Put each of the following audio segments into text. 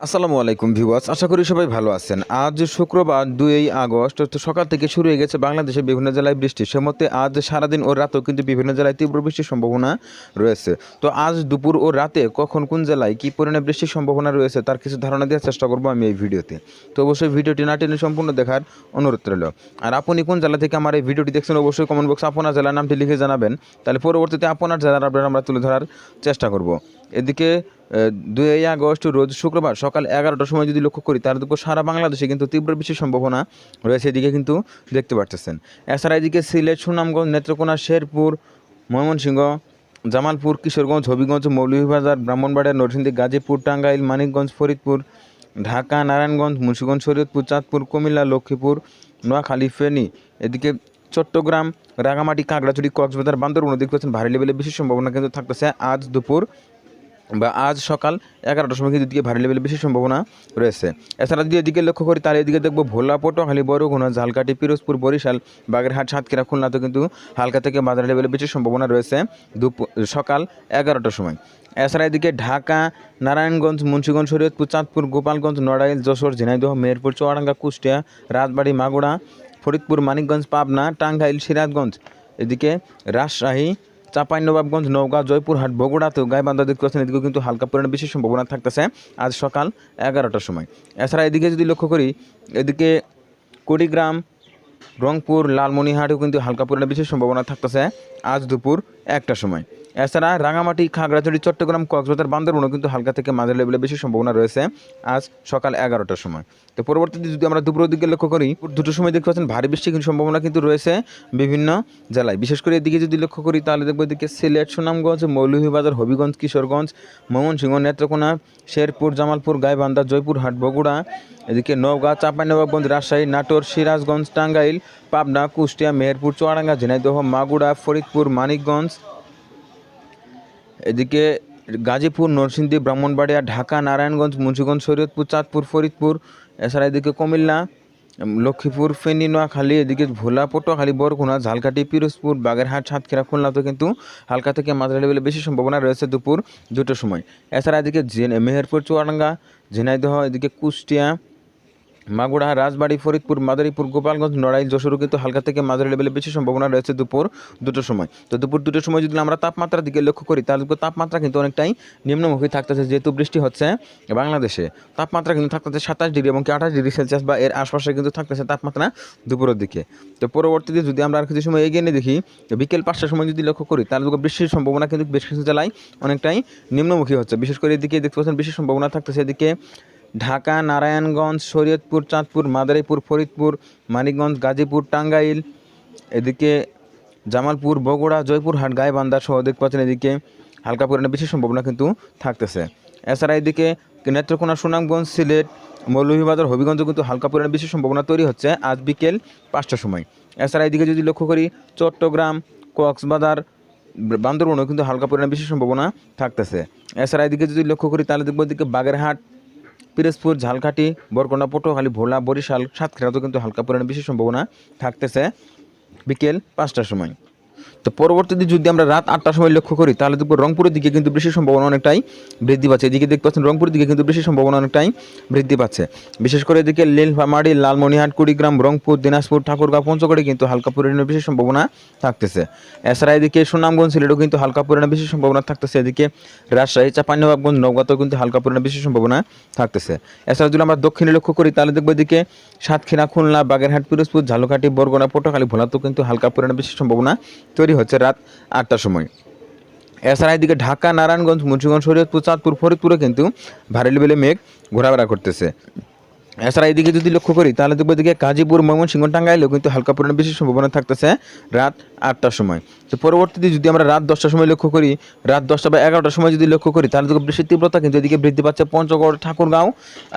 আসসালামু আলাইকুম ভিউয়ার্স, আশা করি সবাই ভালো আছেন। আজ শুক্রবার দুই আগস্ট সকাল থেকে শুরু হয়ে গেছে বাংলাদেশের বিভিন্ন জেলায় বৃষ্টি। সে মধ্যে আজ সারাদিন ও রাতেও কিন্তু বিভিন্ন জেলায় তীব্র বৃষ্টির সম্ভাবনা রয়েছে। তো আজ দুপুর ও রাতে কখন কোন জেলায় কী পরিমাণে বৃষ্টির সম্ভাবনা রয়েছে তার কিছু ধারণা দেওয়ার চেষ্টা করব আমি এই ভিডিওতে। তো অবশ্যই ভিডিওটি না টেনে সম্পূর্ণ দেখার অনুরোধ রইল। আর আপনি কোন জেলা থেকে আমার এই ভিডিওটি দেখছেন অবশ্যই কমেন্ট বক্সে আপনার জেলার নামটি লিখে জানাবেন। তাহলে পরবর্তীতে আপনার জেলার আপডেট আমরা তুলে ধরার চেষ্টা করব। এদিকে দুই আগস্ট, রোজ শুক্রবার সকাল এগারোটার সময় যদি লক্ষ্য করি তার সারা বাংলাদেশে কিন্তু তীব্র বৃষ্টির সম্ভাবনা রয়েছে। এদিকে কিন্তু দেখতে পারতেছেন। এছাড়া এদিকে সিলেট, সুনামগঞ্জ, নেত্রকোনা, শেরপুর, ময়মনসিংহ, জামালপুর, কিশোরগঞ্জ, হবিগঞ্জ, মৌলভীবাজার, ব্রাহ্মণবাড়িয়া, নরসিংদী, গাজীপুর, টাঙ্গাইল, মানিকগঞ্জ, ফরিদপুর, ঢাকা, নারায়ণগঞ্জ, মুন্সিগঞ্জ, শরীয়তপুর, চাঁদপুর, কুমিল্লা, লক্ষ্মীপুর, নোয়াখালী, ফেনী। এদিকে চট্টগ্রাম, রাঙামাটি, কাঁকড়াছড়ি, কক্সবাজার, বান্দরবন দেখতে পাচ্ছেন ভারী লেভেলের বেশি সম্ভাবনা কিন্তু থাকতেছে। আজ দুপুর বা আজ সকাল এগারোটার সময় কিন্তু এদিকে ভারী লেভেলের বেশি সম্ভাবনা রয়েছে। এছাড়া যদি এদিকে লক্ষ্য করি, তাহলে এদিকে দেখব ভোলা পটুয়াখালী বরগুনা ঝালকাঠি, পিরোজপুর, বরিশাল, বাগেরহাট, সাতক্ষীরা খুলনাতে কিন্তু হালকা থেকে মাঝারি লেভেলের বেশি সম্ভাবনা রয়েছে দুপুর সকাল এগারোটার সময়। এছাড়া এদিকে ঢাকা, নারায়ণগঞ্জ, মুন্সিগঞ্জ, শরীয়তপুর, চাঁদপুর, গোপালগঞ্জ, নড়াইল, যশোর, ঝিনাইদহ, মেহেরপুর, চুয়াডাঙ্গা, কুষ্টিয়া, রাজবাড়ী মাগুড়া ফরিদপুর, মানিকগঞ্জ, পাবনা, টাঙ্গাইল, সিরাজগঞ্জ। এদিকে রাজশাহী চাঁপাইনবাবগঞ্জ, নওগাঁ, জয়পুরহাট বগুড়াতেও গাইবান্ধা দেখতে পাচ্ছেন এদিকেও কিন্তু হালকা পরিমাণে বেশি সম্ভাবনা থাকতেছে আজ সকাল এগারোটার সময়। এছাড়া এদিকে যদি লক্ষ্য করি, এদিকে কুড়িগ্রাম, রংপুর লালমনিহাটেও কিন্তু হালকা পরিমাণে বেশি সম্ভাবনা থাকতেছে আজ দুপুর একটার সময়। এছাড়া রাঙামাটি, খাগড়াছড়ি, চট্টগ্রাম, কক্সবাজার, বান্দরবনও কিন্তু হালকা থেকে মাঝারি লেভেলে বেশি সম্ভাবনা রয়েছে আজ সকাল এগারোটার সময়। তো পরবর্তীতে যদি আমরা দুপুরের দিকে লক্ষ্য করি দুটোর সময় দেখতে পাচ্ছেন ভারী বৃষ্টি কিন্তু সম্ভাবনা কিন্তু রয়েছে বিভিন্ন জেলায়। বিশেষ করে এদিকে যদি লক্ষ্য করি, তাহলে দেখব এদিকে সিলেট, সুনামগঞ্জ, মৌলভীবাজার, হবিগঞ্জ, কিশোরগঞ্জ, ময়মনসিংহ, নেত্রকোনা, শেরপুর, জামালপুর, গাইবান্ধা, জয়পুরহাট, বগুড়া, এদিকে নওগাঁ, চাঁপাইনবাবগঞ্জ, রাজশাহী, নাটোর, সিরাজগঞ্জ, টাঙ্গাইল, পাবনা, কুষ্টিয়া, মেহেরপুর, চুয়াডাঙ্গা, ঝিনাইদহ মাগুড়া ফরিদপুর, মানিকগঞ্জ এদিকে গাজীপুর, নরসিংদী, ব্রাহ্মণবাড়িয়া, ঢাকা, নারায়ণগঞ্জ, মুন্সিগঞ্জ, শরীয়তপুর, চাঁদপুর, ফরিদপুর, এছাড়া এদিকে কুমিল্লা লক্ষ্মীপুর, ফেনী, নোয়াখালী, এদিকে ভোলা, পটুয়াখালী, বরগুনা, ঝালকাঠি, পিরোজপুর, বাগেরহাট, সাতক্ষীরা খুলনাতে কিন্তু হালকা থেকে মাঝারি লেভেলে বেশি সম্ভাবনা রয়েছে দুপুর দুটোর সময়। এছাড়া এদিকে মেহেরপুর, চুয়াডাঙ্গা, ঝিনাইদহ, এদিকে কুষ্টিয়া মাগুড়া রাজবাড়ি, ফরিদপুর, মাদারীপুর, গোপালগঞ্জ, নড়াইল যশোরও কিন্তু হালকা থেকে মাঝারি লেভেলে বেশি সম্ভাবনা রয়েছে দুপুর দুটোর সময়। তো দুপুর দুটোর সময় যদি আমরা তাপমাত্রার দিকে লক্ষ্য করি, তাহলে তাপমাত্রা কিন্তু অনেকটাই নিম্নমুখী থাকতেছে। যেহেতু বৃষ্টি হচ্ছে বাংলাদেশে, তাপমাত্রা কিন্তু থাকতেছে সাতাশ ডিগ্রি এবং কি আঠাশ ডিগ্রি সেলসিয়াস বা এর আশপাশে কিন্তু থাকতেছে তাপমাত্রা দুপুরের দিকে। তো পরবর্তীতে যদি আমরা আর কিছু সময় এগিয়ে নিয়ে দেখি বিকেল পাঁচটার সময় যদি লক্ষ্য করি, তাহলে বৃষ্টির সম্ভাবনা কিন্তু বেশ কিছু জেলায় অনেকটাই নিম্নমুখী হচ্ছে। বিশেষ করে এদিকে দেখতে পাচ্ছেন বেশি সম্ভাবনা থাকতেছে এদিকে ঢাকা, নারায়ণগঞ্জ, শরীয়তপুর, চাঁদপুর, মাদারীপুর, ফরিদপুর, মানিকগঞ্জ, গাজীপুর, টাঙ্গাইল, এদিকে জামালপুর, বগুড়া, জয়পুরহাট, গাইবান্ধা সহ দেখতে পাচ্ছেন এদিকে হালকা পরিমাণে বেশি সম্ভাবনা কিন্তু থাকতেছে। এছাড়া এদিকে নেত্রকোনা, সুনামগঞ্জ, সিলেট, মৌলভীবাজার, হবিগঞ্জ কিন্তু হালকা পরিমাণে বেশি সম্ভাবনা তৈরি হচ্ছে আজ বিকেল পাঁচটার সময়। এছাড়া এদিকে যদি লক্ষ্য করি, চট্টগ্রাম, কক্সবাজার, বান্দরবনও কিন্তু হালকা পরিমাণে বেশি সম্ভাবনা থাকতেছে। এছাড়া এদিকে যদি লক্ষ্য করি, তাহলে দেখব এদিকে বাগেরহাট পিরোজপুর, ঝালকাঠি বরকোনা পটুয়াখালী, ভোলা, বরিশাল সাতক্ষীরাতেও কিন্তু হালকা পরিমাণে বেশি সম্ভাবনা থাকতেছে বিকেল পাঁচটার সময়। তো পরবর্তীতে যদি আমরা রাত আটটার সময় লক্ষ্য করি, তাহলে দেখব রংপুরের দিকে কিন্তু বৃষ্টির সম্ভাবনা অনেকটাই বৃদ্ধি পাচ্ছে। এদিকে দেখতে পাচ্ছেন রংপুরের দিকে কিন্তু বৃষ্টির সম্ভাবনা অনেকটাই বৃদ্ধি পাচ্ছে। বিশেষ করে এদিকে লীলফামারী লালমনিহাট, কুড়িগ্রাম, রংপুর, দিনাজপুর ঠাকুরগাঁও পঞ্চগড়ে কিন্তু হালকা পরিমাণে বেশি সম্ভাবনা থাকতেছে। এছাড়া এদিকে সুনামগঞ্জ, সিলেটও কিন্তু হালকা পরিমাণে বেশি সম্ভাবনা থাকতেছে। এদিকে রাজশাহী, চাঁপাইনবাবগঞ্জ, নওগাঁতেও কিন্তু হালকা পরিমাণে বেশি সম্ভাবনা থাকতেছে। এছাড়া যদি আমরা দক্ষিণে লক্ষ্য করি, তাহলে দেখব এদিকে সাতক্ষীরা, খুলনা, বাগেরহাট, পিরোজপুর, ঝালকাঠি, বরগুনা, পটুয়াখালী, ভোলাতেও কিন্তু হালকা পরিমাণে বেশি সম্ভাবনা তৈরি হচ্ছে রাত আটটার সময়। এছাড়া এদিকে ঢাকা, নারায়ণগঞ্জ, মুন্সিগঞ্জ, শরীয়তপুর, চাঁদপুর, ফরিদপুরে কিন্তু ভারী লেভেলে মেঘ ঘোরাফেরা করতেছে। এছাড়া এদিকে যদি লক্ষ্য করি, তাহলে দেখব এদিকে গাজীপুর, ময়মনসিংহ টাঙ্গাইলেও কিন্তু হালকা পরিমাণে বেশি সম্ভাবনা থাকতেছে রাত আটটার সময়। তো পরবর্তীতে যদি আমরা রাত দশটার সময় লক্ষ্য করি, রাত দশটা বা এগারোটার সময় যদি লক্ষ্য করি, তাহলে দেখব বৃষ্টির তীব্রতা কিন্তু এদিকে বৃদ্ধি পাচ্ছে পঞ্চগড়, ঠাকুরগাঁও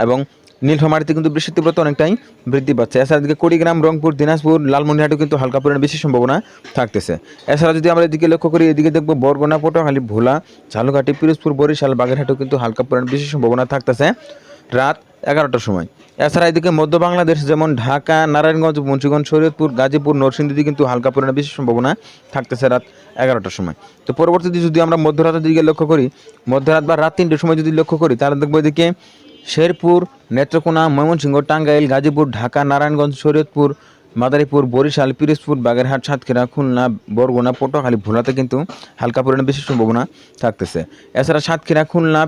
এবং নীলফামারিতে কিন্তু বৃষ্টির তীব্রতা অনেকটাই বৃদ্ধি পাচ্ছে। এছাড়া এদিকে কুড়িগ্রাম, রংপুর, দিনাজপুর লালমনিরহাটেও কিন্তু হালকা পরিমাণে বেশি সম্ভাবনা থাকতেছে। এছাড়া যদি আমরা এদিকে লক্ষ্য করি, এদিকে দেখব বরগুনা, পটুয়াখালী, ভোলা ঝালুঘাটি পিরোজপুর, বরিশাল, বাগেরহাটেও কিন্তু হালকা পরিমাণে বেশি সম্ভাবনা থাকতেছে রাত এগারোটার সময়। এছাড়া এদিকে মধ্য বাংলাদেশ যেমন ঢাকা, নারায়ণগঞ্জ, মুন্সিগঞ্জ, শরীয়তপুর, গাজীপুর, নরসিংদীতে কিন্তু হালকা পরিমাণে বেশি সম্ভাবনা থাকতেছে রাত এগারোটার সময়। তো পরবর্তীতে যদি আমরা মধ্যরাতের দিকে লক্ষ্য করি, মধ্যরাত বা রাত তিনটের সময় যদি লক্ষ্য করি, তাহলে দেখব এদিকে শেরপুর, নেত্রকোনা, ময়মনসিংহ, টাঙ্গাইল, গাজীপুর, ঢাকা, নারায়ণগঞ্জ, শরীয়তপুর, মাদারীপুর, বরিশাল, পিরোজপুর, বাগেরহাট, সাতক্ষীরা, খুলনা, বরগুনা, পটুয়াখালী ভোলাতে কিন্তু হালকা পরিমাণে বেশি সম্ভাবনা থাকতেছে। এছাড়া সাতক্ষীরা, খুলনা,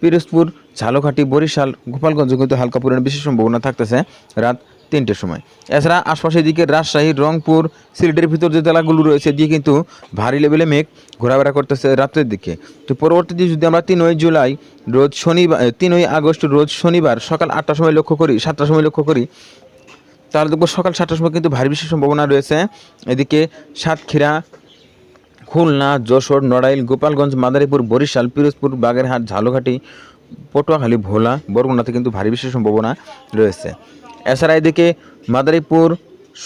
পিরোজপুর, ঝালকাঠি, বরিশাল, গোপালগঞ্জ কিন্তু হালকা পরিমাণে বেশি সম্ভাবনা থাকতেছে। রাত তিনটের সময়। এছাড়া আশপাশের দিকে রাজশাহী, রংপুর, সিলেটের ভিতর যে জেলাগুলো রয়েছে, দিয়ে কিন্তু ভারী লেভেলে মেঘ ঘোরাফেরা করতেছে রাত্রের দিকে। তো পরবর্তীতে যদি আমরা তিনই জুলাই রোজ শনিবার তিনই আগস্ট রোজ শনিবার সকাল আটটার সময় লক্ষ্য করি, সাতটার সময় লক্ষ্য করি, তাহলে দেখব সকাল সাতটার সময় কিন্তু ভারী বৃষ্টির সম্ভাবনা রয়েছে। এদিকে সাতক্ষীরা, খুলনা, যশোর, নড়াইল, গোপালগঞ্জ, মাদারীপুর, বরিশাল, পিরোজপুর, বাগেরহাট, ঝালকাঠি, পটুয়াখালী, ভোলা, বরগুনাতে কিন্তু ভারী বৃষ্টির সম্ভাবনা রয়েছে। এছাড়া এদিকে মাদারীপুর,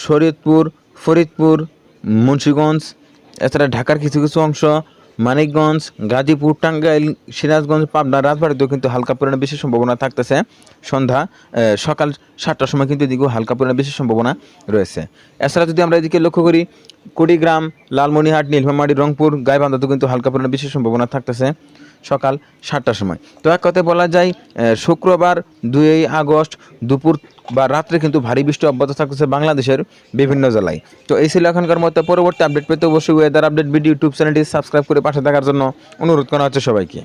শরীয়তপুর, ফরিদপুর, মুন্সীগঞ্জ, এছাড়া ঢাকার কিছু কিছু অংশ, মানিকগঞ্জ, গাজীপুর, টাঙ্গাইল, সিরাজগঞ্জ, পাবনা, রাজবাড়িতেও কিন্তু হালকা পরিমাণে বেশি সম্ভাবনা থাকতেছে। সন্ধ্যা সকাল সাতটার সময় কিন্তু এদিকেও হালকা পরিমাণে বেশি সম্ভাবনা রয়েছে। এছাড়া যদি আমরা এদিকে লক্ষ্য করি, কুড়িগ্রাম লালমনিহাট নীলফামারী, রংপুর, গাইবান্ধাতেও কিন্তু হালকা পরিমাণে বেশি সম্ভাবনা থাকতেছে সকাল সাতটার সময়। তো এক কথায় বলা যায় শুক্রবার দুই আগস্ট দুপুর বা রাত্রে কিন্তু ভারী বৃষ্টি অব্যাহত থাকতেছে বাংলাদেশের বিভিন্ন জেলায়। তো এই ছিল এখনকার মতো পরবর্তী আপডেট পেতে অবশ্যই ওয়েদার আপডেট ভিডিও ইউটিউব চ্যানেলটি সাবস্ক্রাইব করে পাশে থাকার জন্য অনুরোধ করা হচ্ছে সবাইকে।